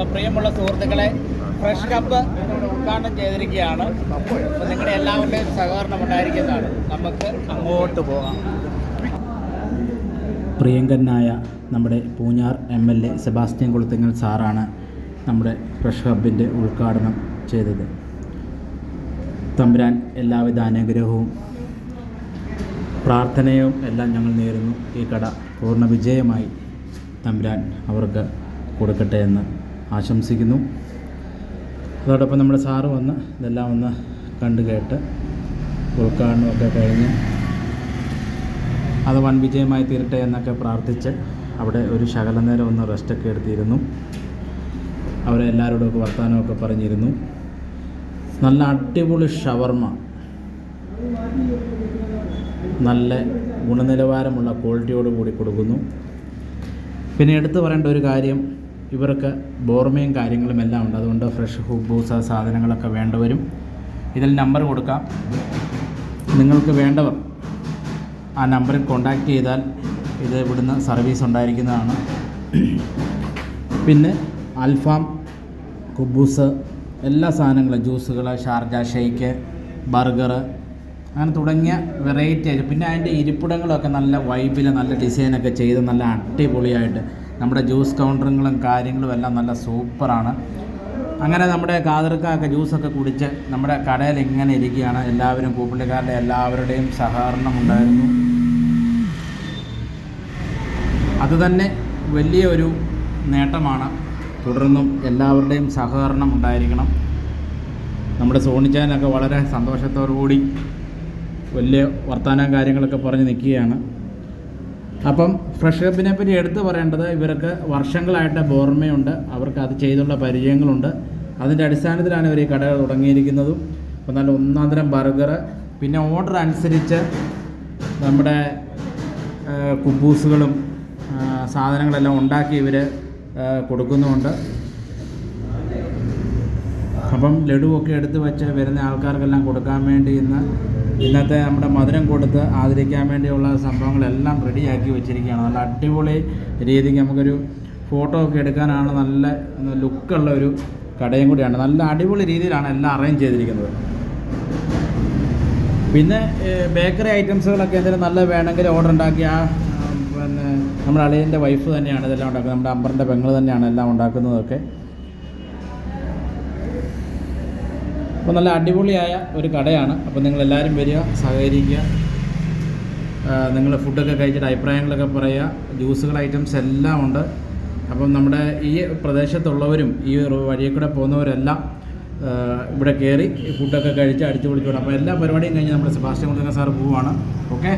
അപ്പോൾ പ്രിയമുള്ള സുഹൃത്തുക്കളെ ഫ്രഷ് കപ്പ് ഉദ്ഘാടനം ചെയ്തിരിക്കുകയാണ്. അപ്പോൾ നിങ്ങളുടെ എല്ലാവരുടെയും സഹകരണം ഉണ്ടായിരിക്കുന്നതാണ്. നമുക്ക് അങ്ങോട്ട് പോകാം. പ്രിയങ്കരനായ നമ്മുടെ Poonjar M L A Sebastian Kulathingal സാറാണ് നമ്മുടെ ഫ്രഷ് ഹബിന്റെ ഉദ്ഘാടനം ചെയ്തത്. തമ്പുരാൻ എല്ലാവിധ അനുഗ്രഹവും പ്രാർത്ഥനയും എല്ലാം ഞങ്ങൾ നേരുന്നു. ഈ കട പൂർണ വിജയമായി തമ്പുരാൻ അവർക്ക് കൊടുക്കട്ടെ എന്ന് ആശംസിക്കുന്നു. അതോടൊപ്പം നമ്മുടെ സാറ് വന്ന് ഇതെല്ലാം ഒന്ന് കണ്ടു കേട്ട് ഉദ്ഘാടനമൊക്കെ കഴിഞ്ഞ് അത് വൻ വിജയമായി തീരട്ടെ എന്നൊക്കെ പ്രാർത്ഥിച്ച് അവിടെ ഒരു ശകല നേരം ഒന്ന് റെസ്റ്റൊക്കെ എടുത്തിരുന്നു. അവരെ എല്ലാവരോടും ഒക്കെ വർത്തമാനമൊക്കെ പറഞ്ഞിരുന്നു. നല്ല അടിപൊളി ഷവർമ. നല്ല ഗുണനിലവാരമുള്ള ക്വാളിറ്റിയോട് കൂടി കൊടുക്കുന്നു. പിന്നെ എടുത്തു പറയേണ്ട ഒരു കാര്യം ഇവർക്ക് ബോർമയും കാര്യങ്ങളും എല്ലാം ഉണ്ട്. അതുകൊണ്ട് ഫ്രഷ് ഹുബൂസ സാധനങ്ങളൊക്കെ വേണ്ടവരും. ഇതിൽ നമ്പർ കൊടുക്കാം. നിങ്ങൾക്ക് വേണ്ടവർ ആ നമ്പറിൽ കോൺടാക്റ്റ് ചെയ്താൽ ഇത് ഇവിടുന്ന് സർവീസ് ഉണ്ടായിരിക്കുന്നതാണ്. പിന്നെ അൽഫാം കുബൂസ് എല്ലാ സാധനങ്ങളും ജ്യൂസുകൾ ഷാർജ ഷെയ്ക്ക് ബർഗർ അങ്ങനെ തുടങ്ങിയ വെറൈറ്റി ആയിട്ട്. പിന്നെ അതിന്റെ ഇരിപ്പിടങ്ങളൊക്കെ നല്ല വൈബിൽ നല്ല ഡിസൈനൊക്കെ ചെയ്ത് നല്ല അടിപൊളിയായിട്ട് നമ്മുടെ ജ്യൂസ് കൗണ്ടറുകളും കാര്യങ്ങളും എല്ലാം നല്ല സൂപ്പറാണ്. അങ്ങനെ നമ്മുടെ കാതർക്കൊക്കെ ജ്യൂസൊക്കെ കുടിച്ച് നമ്മുടെ കടയിൽ ഇങ്ങനെ ഇരിക്കുകയാണ്. എല്ലാവരും കൂപ്പിള്ളിക്കാരുടെ എല്ലാവരുടെയും സഹകരണം ഉണ്ടായിരുന്നു. അതുതന്നെ വലിയ ഒരു നേട്ടമാണ്. തുടർന്നും എല്ലാവരുടെയും സഹകരണം ഉണ്ടായിരിക്കണം. നമ്മുടെ സോണിച്ചാനൊക്കെ വളരെ സന്തോഷത്തോടു കൂടി വലിയ വർത്തമാനം കാര്യങ്ങളൊക്കെ പറഞ്ഞ് നിൽക്കുകയാണ്. അപ്പം ഫ്രഷ് ഹബിനെ പറ്റി എടുത്തു പറയേണ്ടത് ഇവർക്ക് വർഷങ്ങളായിട്ട് ബോർമയുണ്ട്. അവർക്ക് അത് ചെയ്തുള്ള പരിചയങ്ങളുണ്ട്. അതിന്റെ അടിസ്ഥാനത്തിലാണ് ഇവർ ഈ കടകൾ തുടങ്ങിയിരിക്കുന്നതും. അപ്പം നല്ല ഒന്നാം തരം ബർഗർ പിന്നെ ഓർഡർ അനുസരിച്ച് നമ്മുടെ കുബൂസുകളും സാധനങ്ങളെല്ലാം ഉണ്ടാക്കി ഇവർ കൊടുക്കുന്നുമുണ്ട്. അപ്പം ലഡുവൊക്കെ എടുത്ത് വെച്ച് വരുന്ന ആൾക്കാർക്കെല്ലാം കൊടുക്കാൻ വേണ്ടി ഇന്ന് ഇന്നത്തെ നമ്മുടെ മധുരം കൊടുത്ത് ആദരിക്കാൻ വേണ്ടിയുള്ള സംഭവങ്ങളെല്ലാം റെഡിയാക്കി വെച്ചിരിക്കുകയാണ്. നല്ല അടിപൊളി രീതിക്ക് നമുക്കൊരു ഫോട്ടോ ഒക്കെ എടുക്കാനാണ് നല്ല ലുക്കുള്ള ഒരു കടയും കൂടിയാണ്. നല്ല അടിപൊളി രീതിയിലാണ് എല്ലാം അറേഞ്ച് ചെയ്തിരിക്കുന്നത്. പിന്നെ ബേക്കറി ഐറ്റംസുകളൊക്കെ എന്തെങ്കിലും നല്ല വേണമെങ്കിൽ ഓർഡർ ഉണ്ടാക്കി ആ പിന്നെ നമ്മുടെ അളിയന്റെ വൈഫ് തന്നെയാണ് ഇതെല്ലാം ഉണ്ടാക്കുന്നത്. നമ്മുടെ അമ്പറിന്റെ പെങ്ങൾ തന്നെയാണ് എല്ലാം ഉണ്ടാക്കുന്നതൊക്കെ. അപ്പോൾ നല്ല അടിപൊളിയായ ഒരു കടയാണ്. അപ്പോൾ നിങ്ങളെല്ലാവരും വരിക സഹകരിക്കുക. നിങ്ങൾ ഫുഡൊക്കെ കഴിച്ചിട്ട് അഭിപ്രായങ്ങളൊക്കെ പറയുക. ജ്യൂസുകൾ ഐറ്റംസ് എല്ലാം ഉണ്ട്. അപ്പം നമ്മുടെ ഈ പ്രദേശത്തുള്ളവരും ഈ വഴിയിൽ കൂടെ പോകുന്നവരെല്ലാം ഇവിടെ കയറി ഫുഡൊക്കെ കഴിച്ച് അടിച്ചു പൊളിച്ചു വിടാം. അപ്പോൾ എല്ലാ പരിപാടിയും കഴിഞ്ഞ് നമ്മുടെ സുഭാഷ് കുളത്തിന സാർ പോവുകയാണ്. ഓക്കെ?